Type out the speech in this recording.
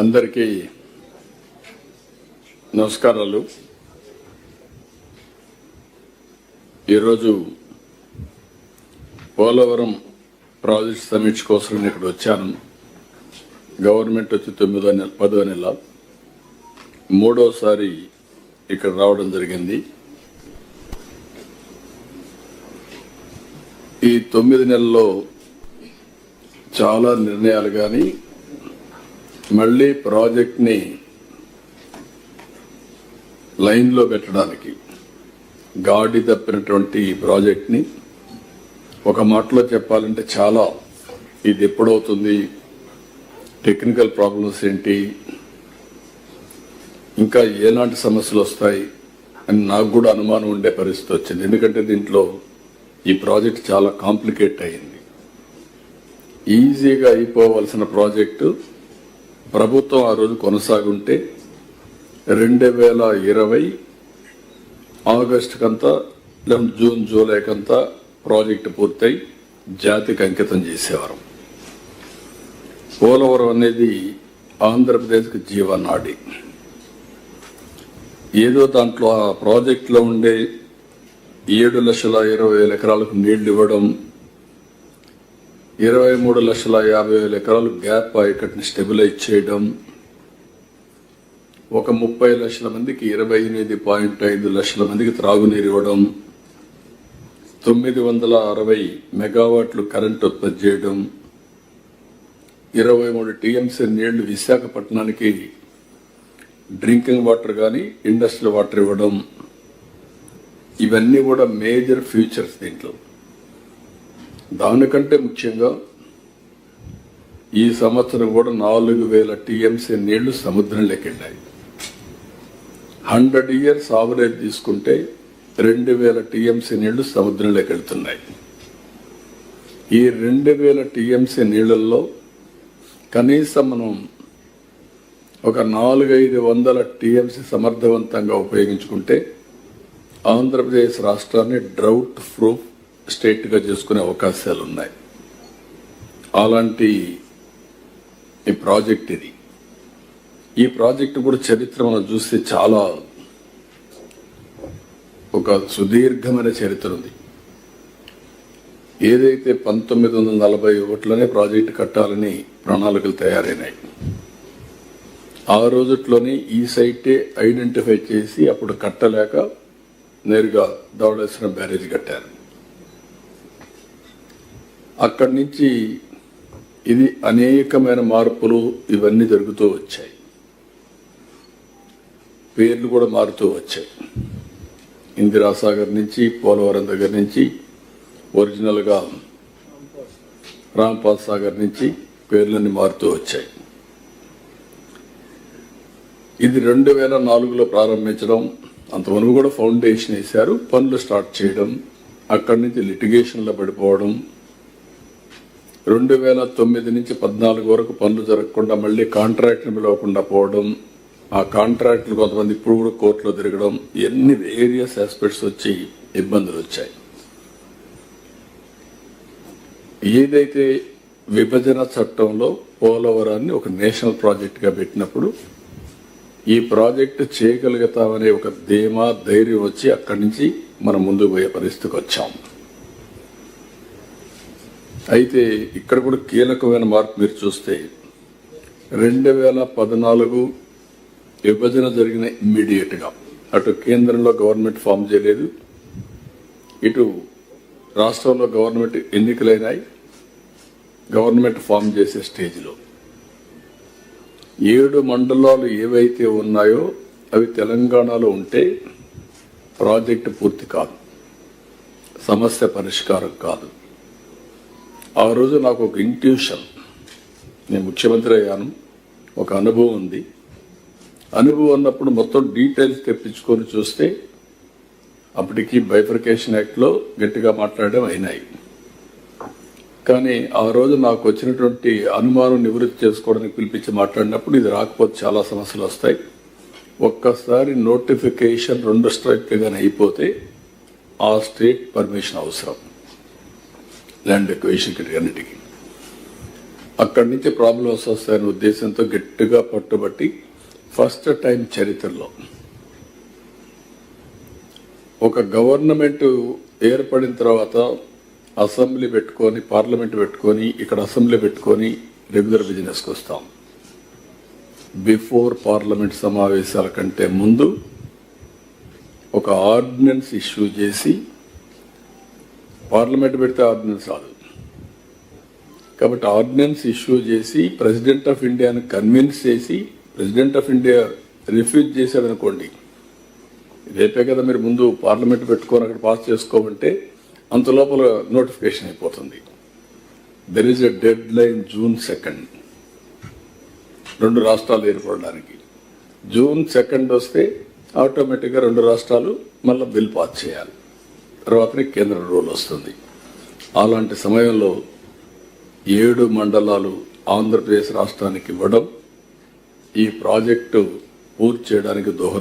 అందరికీ నమస్కారాలు. ఈరోజు పోలవరం ప్రాజెక్ట్ సమీక్ష కోసం నేను ఇక్కడ వచ్చాను. గవర్నమెంట్ వచ్చి తొమ్మిదో నెల పదో నెల. మూడోసారి ఇక్కడ రావడం జరిగింది. ఈ తొమ్మిది నెలల్లో చాలా నిర్ణయాలు కానీ మళ్ళీ ప్రాజెక్ట్ని లైన్లో పెట్టడానికి గాడి తప్పినటువంటి ఈ ప్రాజెక్ట్ని ఒక మాటలో చెప్పాలంటే చాలా ఇది ఎప్పుడవుతుంది టెక్నికల్ ప్రాబ్లమ్స్ ఏంటి ఇంకా ఎలాంటి సమస్యలు వస్తాయి అని నాకు కూడా అనుమానం ఉండే పరిస్థితి వచ్చింది. ఎందుకంటే దీంట్లో ఈ ప్రాజెక్ట్ చాలా కాంప్లికేట్ అయింది. ఈజీగా అయిపోవలసిన ప్రాజెక్టు ప్రభుత్వం ఆ రోజు కొనసాగుంటే రెండు వేల ఇరవై ఆగస్టుకంతా లేదా జూన్ జూలైకంతా ప్రాజెక్టు పూర్తయి జాతికి అంకితం చేసేవారు. పోలవరం అనేది ఆంధ్రప్రదేశ్కి జీవనాడి ఏదో దాంట్లో ఆ ప్రాజెక్టులో ఉండే ఏడు లక్షల ఇరవై వేల ఎకరాలకు నీళ్ళు ఇవ్వడం ఇరవై మూడు లక్షల యాభై వేల ఎకరాలు గ్యాప్ ఇక్కడిని స్టెబిలైజ్ చేయడం ఒక ముప్పై లక్షల మందికి ఇరవై ఎనిమిది పాయింట్ ఐదు లక్షల మందికి త్రాగునీరు ఇవ్వడం తొమ్మిది వందల అరవై మెగావాట్లు కరెంట్ ఉత్పత్తి చేయడం ఇరవై మూడు టీఎంసీ నీళ్ళు విశాఖపట్నానికి డ్రింకింగ్ వాటర్ కానీ ఇండస్ట్రియల్ వాటర్ ఇవ్వడం. ఇవన్నీ కూడా మేజర్ ఫ్యూచర్స్ దీంట్లో. దానికంటే ముఖ్యంగా ఈ సంవత్సరం కూడా నాలుగు వేల టీఎంసీ నీళ్ళు సముద్రంలోకి వెళ్ళాయి హండ్రెడ్ ఇయర్స్ ఆవరేజ్ తీసుకుంటే రెండు వేల టీఎంసీ నీళ్ళు సముద్రంలోకి వెళ్తున్నాయి ఈ రెండు వేల టీఎంసీ నీళ్ళలో కనీసం మనం ఒక నాలుగైదు వందల టీఎంసీ సమర్థవంతంగా ఉపయోగించుకుంటే ఆంధ్రప్రదేశ్ రాష్ట్రాన్ని డ్రౌట్ ప్రూఫ్ స్టేట్గా చేసుకునే అవకాశాలు ఉన్నాయి అలాంటి ఈ ప్రాజెక్ట్ ఇది. ఈ ప్రాజెక్టు కూడా చరిత్ర మనం చూస్తే చాలా ఒక సుదీర్ఘమైన చరిత్ర ఉంది. ఏదైతే పంతొమ్మిది వందల నలభై ఒకటిలోనే ప్రాజెక్టు కట్టాలని ప్రణాళికలు తయారైనాయి. ఆ రోజుట్లోనే ఈ సైటే ఐడెంటిఫై చేసి అప్పుడు కట్టలేక నేరుగా దౌడేశ్వరం బ్యారేజ్ కట్టారు. అక్కడి నుంచి ఇది అనేకమైన మార్పులు ఇవన్నీ జరుగుతూ వచ్చాయి. పేర్లు కూడా మారుతూ వచ్చాయి. ఇందిరాసాగర్ నుంచి పోలవరం దగ్గర నుంచి ఒరిజినల్గా రాంపాల్ సాగర్ నుంచి పేర్లన్నీ మారుతూ వచ్చాయి. ఇది రెండు వేల నాలుగులో ప్రారంభించడం అంతవరకు కూడా ఫౌండేషన్ వేశారు పనులు స్టార్ట్ చేయడం అక్కడి నుంచి లిటిగేషన్లో పడిపోవడం రెండు వేల తొమ్మిది నుంచి పద్నాలుగు వరకు పనులు జరగకుండా మళ్ళీ కాంట్రాక్ట్ని పిలవకుండా పోవడం ఆ కాంట్రాక్టులు కొంతమంది ఇప్పుడు కూడా కోర్టులో తిరగడం ఎన్ని వేరియస్ ఆస్పెక్ట్స్ వచ్చి ఇబ్బందులు వచ్చాయి. ఏదైతే విభజన చట్టంలో పోలవరాన్ని ఒక నేషనల్ ప్రాజెక్టుగా పెట్టినప్పుడు ఈ ప్రాజెక్టు చేయగలుగుతామనే ఒక ధీమా ధైర్యం వచ్చి అక్కడి నుంచి మనం ముందుకు పోయే పరిస్థితికి వచ్చాం. అయితే ఇక్కడ కూడా కీలకమైన మార్పు మీరు చూస్తే రెండు వేల పద్నాలుగు విభజన జరిగిన ఇమ్మీడియట్గా అటు కేంద్రంలో గవర్నమెంట్ ఫామ్ చేయలేదు ఇటు రాష్ట్రంలో గవర్నమెంట్ ఎన్నికలైనాయి గవర్నమెంట్ ఫామ్ చేసే స్టేజ్లో. ఏడు మండలాలు ఏవైతే ఉన్నాయో అవి తెలంగాణలో ఉంటే ప్రాజెక్టు పూర్తి కాదు సమస్య పరిష్కారం కాదు. ఆ రోజు నాకు ఒక ఇంట్యూషన్ నేను ముఖ్యమంత్రి అయ్యాను. ఒక అనుభవం ఉంది. అనుభవం ఉన్నప్పుడు మొత్తం డీటెయిల్స్ తెప్పించుకొని చూస్తే అప్పటికి బైఫర్కేషన్ యాక్ట్లో గట్టిగా మాట్లాడడం అయినాయి. కానీ ఆ రోజు నాకు వచ్చినటువంటి అనుమానం నివృత్తి చేసుకోవడానికి పిలిపించి మాట్లాడినప్పుడు ఇది రాకపోతే చాలా సమస్యలు వస్తాయి. ఒక్కసారి నోటిఫికేషన్ రెండు స్ట్రైక్లుగానే అయిపోతే ఆ స్టేట్ పర్మిషన్ అవసరం. ల్యాండ్ ఎక్వేషన్ అన్నిటికీ అక్కడి నుంచి ప్రాబ్లమ్స్ వస్తాయనే ఉద్దేశంతో గట్టిగా పట్టుబట్టి ఫస్ట్ టైం చరిత్రలో ఒక గవర్నమెంట్ ఏర్పడిన తర్వాత అసెంబ్లీ పెట్టుకొని పార్లమెంట్ పెట్టుకొని ఇక్కడ అసెంబ్లీ పెట్టుకొని రెగ్యులర్ బిజినెస్కి వస్తాం. బిఫోర్ పార్లమెంట్ సమావేశాల కంటే ముందు ఒక ఆర్డినెన్స్ ఇష్యూ చేసి పార్లమెంట్ పెడితే ఆర్డినెన్స్ రాదు. కాబట్టి ఆర్డినెన్స్ ఇష్యూ చేసి ప్రెసిడెంట్ ఆఫ్ ఇండియాను కన్విన్స్ చేసి ప్రెసిడెంట్ ఆఫ్ ఇండియా రిఫ్యూజ్ చేశాడనుకోండి రేపే కదా మీరు ముందు పార్లమెంట్ పెట్టుకొని అక్కడ పాస్ చేసుకోమంటే అంత లోపల నోటిఫికేషన్ అయిపోతుంది. There is a deadline June second రెండు రాష్ట్రాలు ఏర్పడడానికి. జూన్ సెకండ్ వస్తే ఆటోమేటిక్గా రెండు రాష్ట్రాలు మళ్ళీ బిల్ పాస్ చేయాలి. తర్వాతనే కేంద్ర రోల్ వస్తుంది. అలాంటి సమయంలో ఏడు మండలాలు ఆంధ్రప్రదేశ్ రాష్ట్రానికి ఇవ్వడం ఈ ప్రాజెక్టు పూర్తి చేయడానికి దోహదం